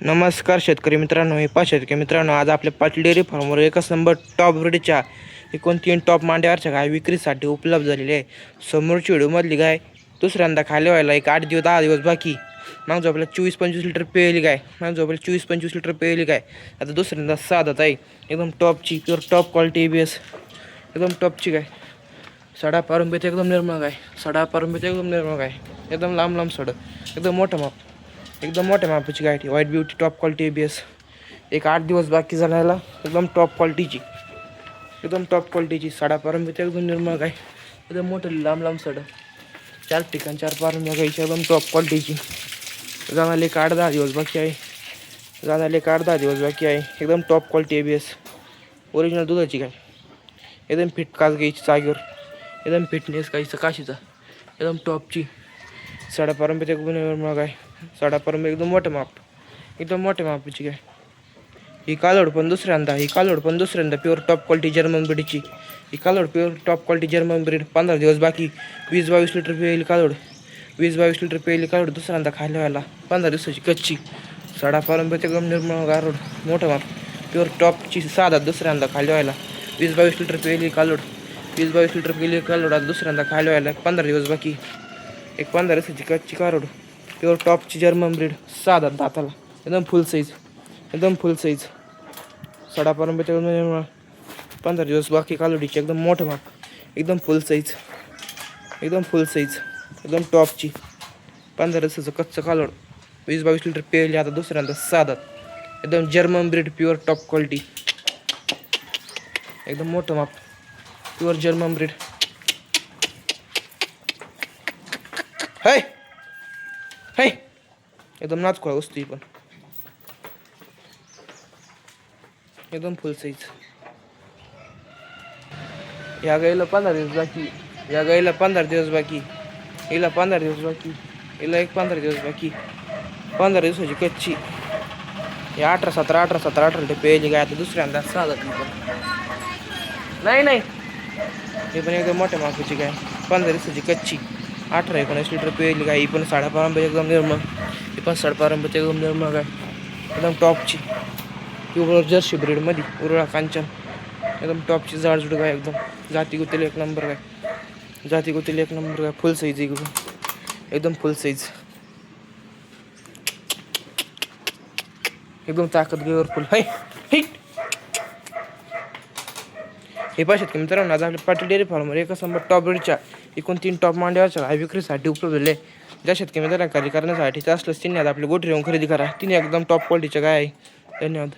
नमस्कार शेतकरी मित्रांनो हे पा शेतकरी मित्रांनो आज आपल्या पाटील डेअरी फार्मवर एकच नंबर टॉप ब्रिडच्या एकूण तीन टॉप मांड्यावरच्या गाय विक्रीसाठी उपलब्ध झालेली आहे. समोरची व्हिडिओमधली गाय दुसऱ्यांदा खाली व्हायला एक आठ दिवस दहा दिवस बाकी मग जो आपल्याला चोवीस पंचवीस लिटर पेली गाय मग जो आपल्याला चोवीस पंचवीस लिटर पेली गाय आता दुसऱ्यांदा साधत आहे. एकदम टॉपची pure top quality B S एकदम टॉपची गाय सडा पारंबीत एकदम निर्मळ गाय सडा पारंबीत एकदम निर्मळ गाय एकदम लांब लांब सडं. एकदम मोठं माप. एकदम मोठ्या मापाची गाडी white beauty top quality B S एक आठ दिवस बाकी जाण्याला एकदम टॉप क्वालिटीची एकदम टॉप क्वालिटीची साडा पारंबीत एकदम निर्मळ गाय. एकदम मोठं लांब लांब सड. चार ठिकाण चार पारंब्या गायची एकदम टॉप क्वालिटीची जाणाले एक आठ दहा दिवस बाकी आहे. जाणाले एक आठ दहा दिवस बाकी आहे. एकदम top quality B S original दुधाची गाय. एकदम फिट कास घ्यायची जागेवर. एकदम फिटनेस गायचं काशीचा. एकदम टॉपची साडा पारंबीत मग आहे गाय साडा एकदम मोठं माप. एकदम मोठ्या मापाची काय ही कालोड पण दुसऱ्यांदा ही कालोड पण दुसऱ्यांदा प्युअर टॉप क्वालिटी जर्मन ब्रीडची ही कालोड pure top quality German breed पंधरा दिवस बाकी. वीस बावीस लिटर पिळेली कालोड. वीस बावीस लिटर पिळेली कालोड दुसऱ्यांदा खायला व्हायला. पंधरा दिवसाची कच्ची. साडा पारंबीत एकदम निर्मळ गारोड. मोठं माप. प्युअर टॉपची साधा दुसऱ्यांदा खाली व्हायला. वीस बावीस लिटर पिळेली कालोड. वीस बावीस लिटर पिळेली कालोड. आता दुसऱ्यांदा खायला व्हायला. पंधरा दिवस बाकी. एक पंधरा दिवसाची कच्ची कारोड. प्युअर टॉपची जर्मन ब्रीड साधा दाताला. एकदम फुल साईज एकदम फुल साईज सडा परंपरेच्या पंधरा दिवस बाकी कालोडीची एकदम मोठं माप एकदम फुल साईज एकदम फुल साईज एकदम टॉपची पंधरा दिवसाचं कच्चं कालोड. वीस बावीस लिटर पेरली आता दुसऱ्यांदा साधात एकदम German breed pure top quality एकदम मोठं माप प्युअर जर्मन ब्रीड है है एकदम नाचखोळा वस्तू ही पण एकदम फुल साईज या गाईला पंधरा दिवस बाकी. या गाईला पंधरा दिवस बाकी. हिला पंधरा दिवस बाकी. हिला एक पंधरा दिवस बाकी. पंधरा दिवसाची कच्ची. हे अठरा सतरा अठरा सतरा अठरा पेली गाय आता दुसऱ्यांदा. पण नाही नाही. हे पण एकदम मोठ्या मापाची गाय. पंधरा दिवसाची कच्ची. अठरा एकोणीस लिटर पेली काय ही पण साडेपारंबे एकदम निर्मळ ही पण साडेपारंबे एकदम निर्मळ गाय एकदम टॉपची. पिवळ जर्सी ब्रीडमध्ये उरळा कांचन. एकदम टॉपची जाडजुड काय एकदम. जाती गुतील एक नंबर काय जाती गुतील एक नंबर काय फुल साईज एकदम. एकदम फुल साईज एकदम ताकद गेवर फुल. हाय हिट. हे पाहिजेत की मित्रांनो आज आपल्या पाटील डेअरी फार्मर एकच नंबर टॉप ब्रीडच्या एकूण तीन टॉप मांड्यावरच्या गाय विक्रीसाठी उपलब्ध आहे. ज्या शेतकरी मित्रांना खरेदी करण्यासाठी असल्यास तिने आज आपली गोठी येऊन खरेदी करा. तिने एकदम टॉप क्वालिटीच्या गाय आहे. धन्यवाद.